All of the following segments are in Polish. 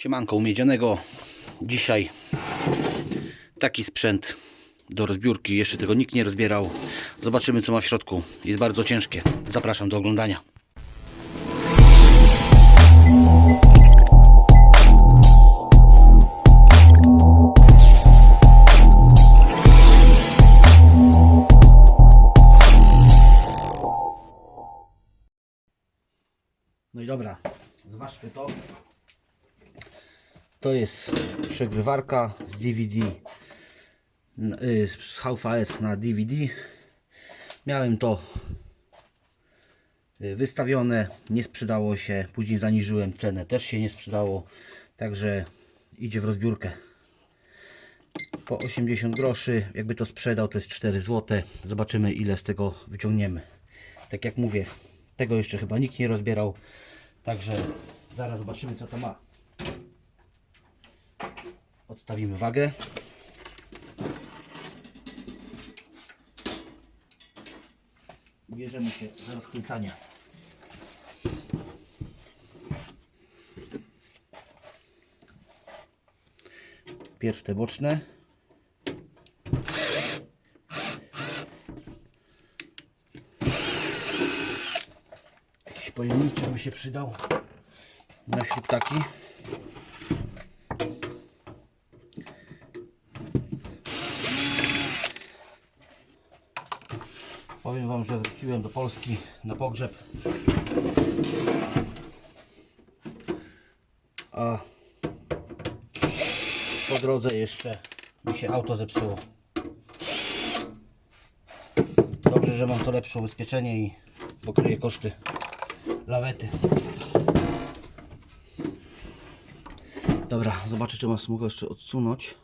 Siemanko u Miedzianego. Dzisiaj taki sprzęt do rozbiórki. Jeszcze tego nikt nie rozbierał. Zobaczymy co ma w środku. Jest bardzo ciężkie. Zapraszam do oglądania. No i dobra, zobaczmy to. To jest przegrywarka z DVD, y, z VHS na DVD. Miałem to y, wystawione, nie sprzedało się, później zaniżyłem cenę, też się nie sprzedało, także idzie w rozbiórkę. Po 80 groszy, jakby to sprzedał, to jest 4 zł. Zobaczymy ile z tego wyciągniemy. Tak jak mówię, tego jeszcze chyba nikt nie rozbierał, także zaraz zobaczymy co to ma. Odstawimy wagę. Bierzemy się za rozkręcanie. Pierw te boczne. Jakiś pojemniczek by się przydał na śrubtaki. Powiem Wam, że wróciłem do Polski na pogrzeb. A po drodze jeszcze mi się auto zepsuło. Dobrze, że mam to lepsze ubezpieczenie i pokryje koszty lawety. Dobra, zobaczę czy was mogę jeszcze odsunąć.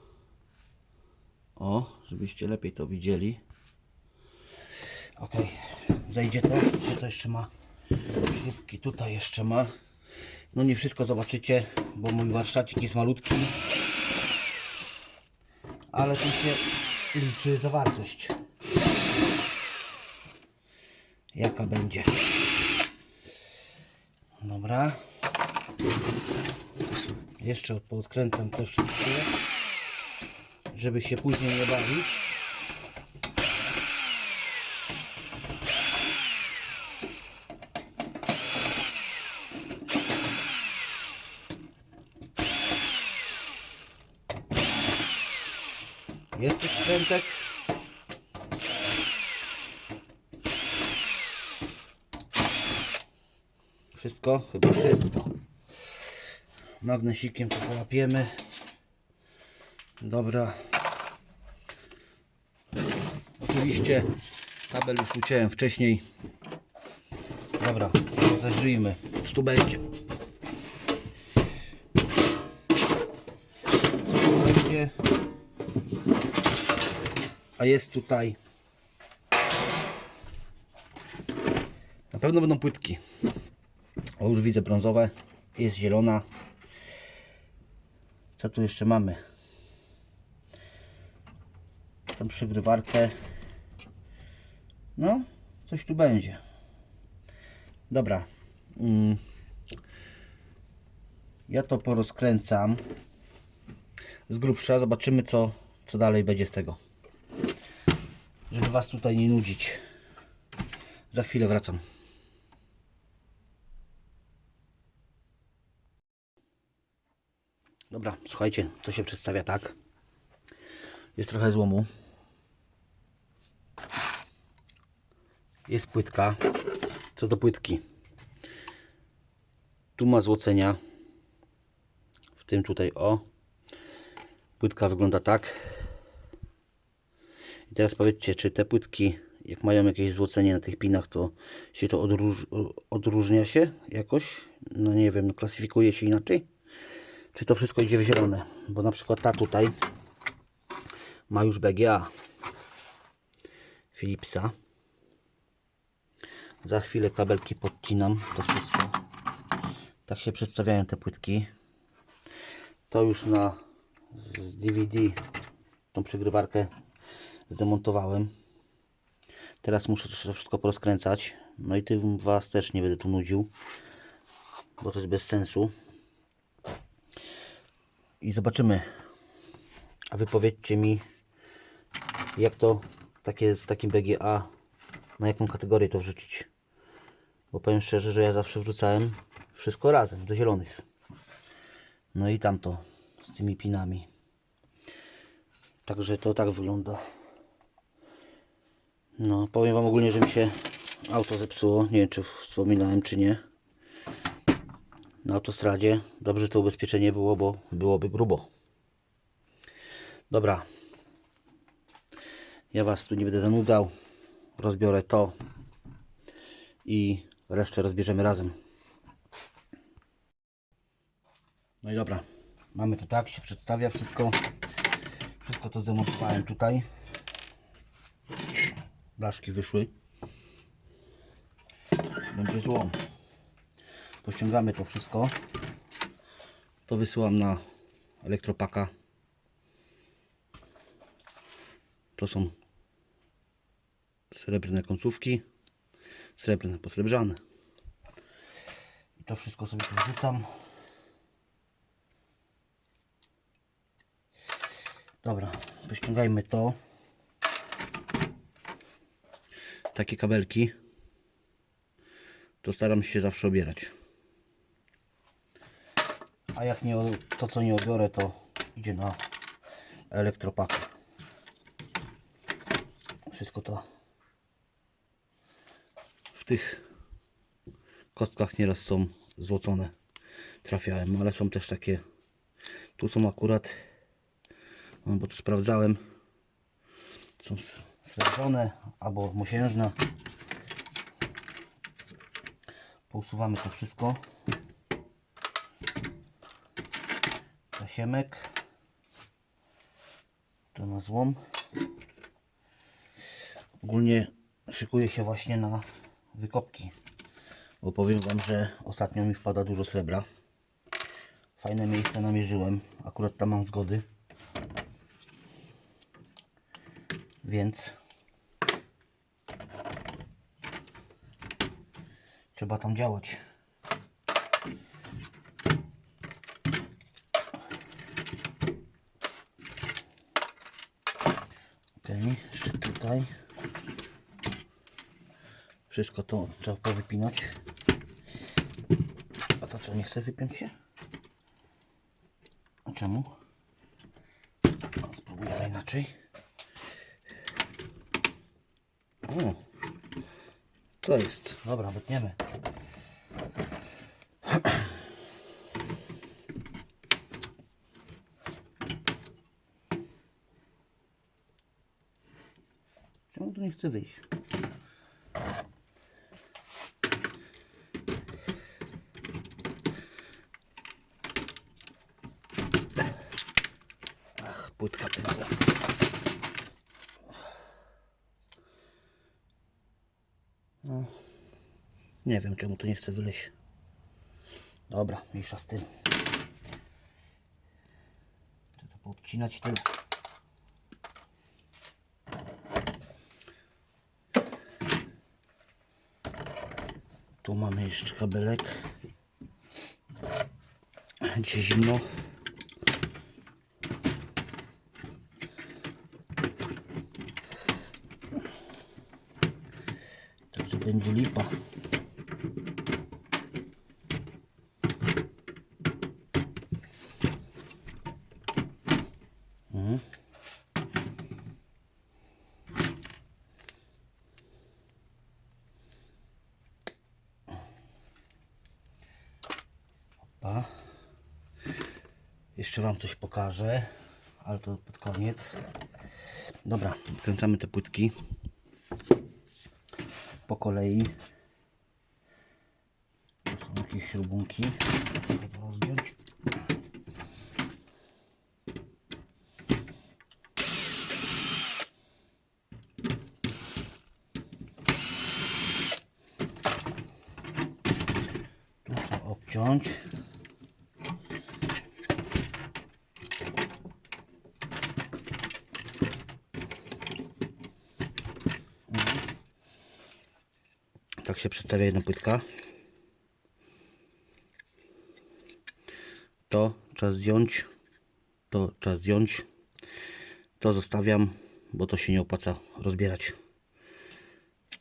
O, żebyście lepiej to widzieli. Ok, zejdzie to. Gdzie to jeszcze ma? Śrubki tutaj jeszcze ma. No nie wszystko zobaczycie, bo mój warsztacik jest malutki. Ale tu się liczy zawartość. Jaka będzie? Dobra. Jeszcze podkręcam te wszystkie, żeby się później nie bawić. Jest tu skrętek. Wszystko? Chyba wszystko. Magnesikiem to połapiemy. Dobra. Oczywiście kabel już uciąłem wcześniej. Dobra, zajrzyjmy. Co tu będzie? Tu będzie? A jest tutaj. Na pewno będą płytki. O, już widzę brązowe. Jest zielona. Co tu jeszcze mamy? Tą przygrywarkę. No, coś tu będzie. Dobra. Mm. Ja to porozkręcam z grubsza. Zobaczymy, co, co dalej będzie z tego. Żeby Was tutaj nie nudzić. Za chwilę wracam. Dobra, słuchajcie, to się przedstawia tak. Jest trochę złomu. Jest płytka. Co do płytki. Tu ma złocenia. W tym tutaj o. Płytka wygląda tak. Teraz powiedzcie, czy te płytki, jak mają jakieś złocenie na tych pinach, to się to odróż, odróżnia się jakoś? No nie wiem, klasyfikuje się inaczej? Czy to wszystko idzie w zielone? Bo na przykład ta tutaj ma już BGA Philipsa. Za chwilę kabelki podcinam, to wszystko. Tak się przedstawiają te płytki. To już na z DVD tą przygrywarkę zdemontowałem. Teraz muszę to wszystko porozkręcać. No i tym Was też nie będę tu nudził, bo to jest bez sensu. i zobaczymy. A wy powiedzcie mi, jak to takie z takim BGA, na jaką kategorię to wrzucić. Bo powiem szczerze, że ja zawsze wrzucałem wszystko razem, do zielonych. No i tamto z tymi pinami. Także to tak wygląda. No, powiem Wam ogólnie, że mi się auto zepsuło. Nie wiem, czy wspominałem, czy nie. Na autostradzie. Dobrze to ubezpieczenie było, bo byłoby grubo. Dobra. Ja Was tu nie będę zanudzał. Rozbiorę to i resztę rozbierzemy razem. No i dobra. Mamy to tak, się przedstawia wszystko. Wszystko to zdemonstrowałem tutaj. Blaszki wyszły. Będzie złom. To ściągamy to wszystko. To wysyłam na elektropaka. To są srebrne końcówki. Srebrne, posrebrzane. I to wszystko sobie tu wrzucam. Dobra, wyściągajmy to. Takie kabelki. To staram się zawsze obierać. A jak nie, to co nie obiorę, to idzie na elektropak. Wszystko to w tych kostkach nieraz są złocone. Trafiałem, ale są też takie. Tu są akurat, no bo tu sprawdzałem, są s- srebrne albo mosiężne. Pousuwamy to wszystko. Tasiemek. To na złom. Ogólnie szykuję się właśnie na wykopki. Bo powiem Wam, że ostatnio mi wpada dużo srebra. Fajne miejsce namierzyłem. Akurat tam mam zgody. Więc trzeba tam działać. Ok, jeszcze tutaj. Wszystko to trzeba powypinać. A to co, nie chce wypiąć się? A czemu? Spróbujemy inaczej. O, co jest? Dobra, wytniemy. Czemu tu nie chce wyjść? Ach, płytka pękła. No, nie wiem czemu to nie chce wyleźć. Dobra, mniejsza z tym. Chcę to poobcinać tyle. Tu mamy jeszcze kabelek. Dzisiaj zimno. Także będzie lipa. Jeszcze Wam coś pokażę, ale to pod koniec. Dobra, odkręcamy te płytki po kolei. Tu są jakieś śrubunki. Trzeba rozgiąć. Tu trzeba obciąć. Tak się przedstawia jedna płytka. To trzeba zdjąć to trzeba zdjąć. To zostawiam, bo to się nie opłaca rozbierać.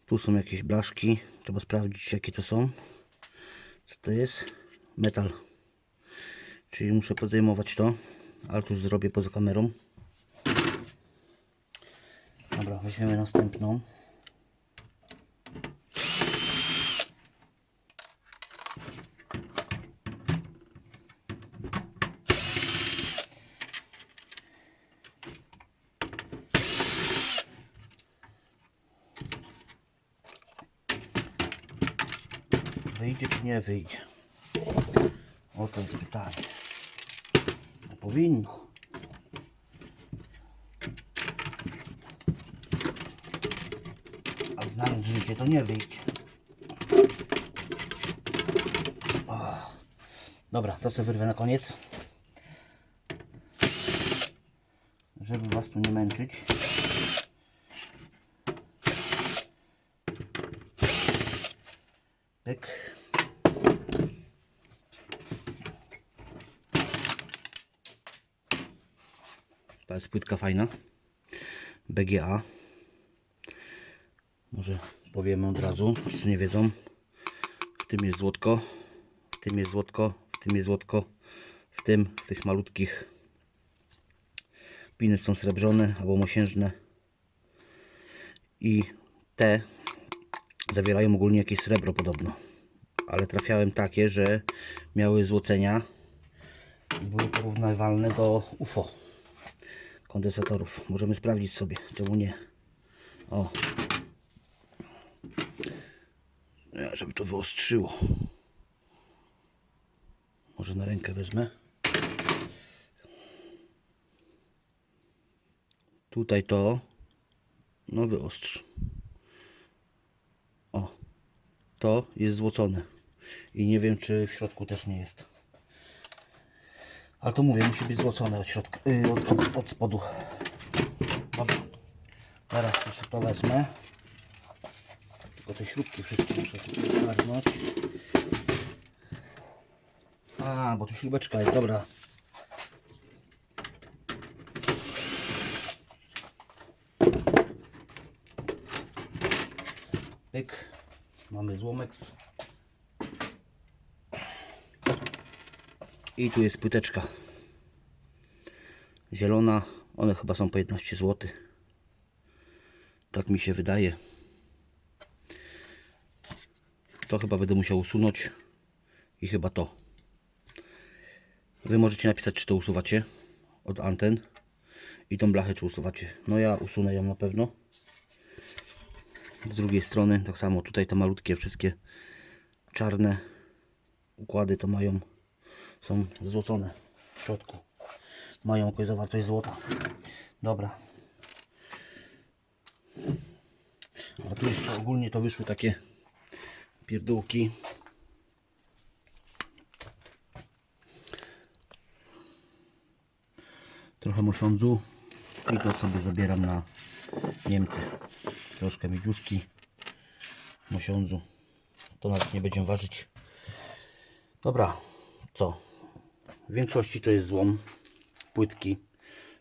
Tu są jakieś blaszki. Trzeba sprawdzić jakie to są. Co to jest? Metal. Czyli muszę pozajmować to. Ale to już zrobię poza kamerą. Dobra, weźmiemy następną. Wyjdzie czy nie wyjdzie? O to jest pytanie. No powinno. A znając życie to nie wyjdzie. O. Dobra, to sobie wyrwę na koniec. Żeby was tu nie męczyć. Pyk. To jest płytka fajna. BGA. Może powiemy od razu, co nie wiedzą. W tym jest złotko, w tym jest złotko, w tym jest złotko, w tym, w tych malutkich piny są srebrzone albo mosiężne. I te zawierają ogólnie jakieś srebro podobno. Ale trafiałem takie, że miały złocenia były porównywalne do UFO kondensatorów. Możemy sprawdzić sobie, czemu nie. O. Ja, żeby to wyostrzyło. Może na rękę wezmę. Tutaj to no wyostrz. O. To jest złocone. I nie wiem, czy w środku też nie jest. Ale to mówię, musi być złocone od środka, yy, od, od, od spodu. Dobra. Teraz jeszcze to wezmę. Tylko te śrubki wszystkie muszę tu zgarnąć. A, bo tu śrubeczka jest, dobra. Pyk. Mamy złomek. I tu jest płyteczka. Zielona. One chyba są po 11 zł. Tak mi się wydaje. To chyba będę musiał usunąć. I chyba to. Wy możecie napisać, czy to usuwacie od anten. I tą blachę, czy usuwacie. No ja usunę ją na pewno. Z drugiej strony, tak samo tutaj te malutkie, wszystkie czarne układy to mają, są złocone w środku. Mają jakąś zawartość złota. Dobra. A tu jeszcze ogólnie to wyszły takie pierdółki. Trochę mosiądzu i to sobie zabieram na Niemcy. Troszkę miedziuszki mosiądzu. To nawet nie będziemy ważyć. Dobra, co? W większości to jest złom, płytki.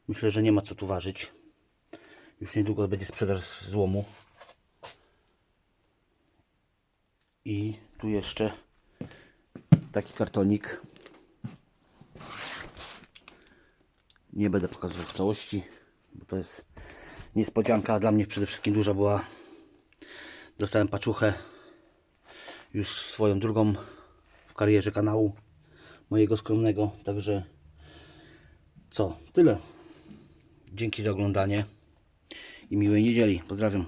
Myślę, że nie ma co tu ważyć. Już niedługo będzie sprzedaż złomu. I tu jeszcze taki kartonik. Nie będę pokazywać w całości, bo to jest niespodzianka. Dla mnie przede wszystkim duża była. Dostałem paczuchę już swoją drugą w karierze kanału mojego skromnego. Także co? Tyle. Dzięki za oglądanie i miłej niedzieli. Pozdrawiam.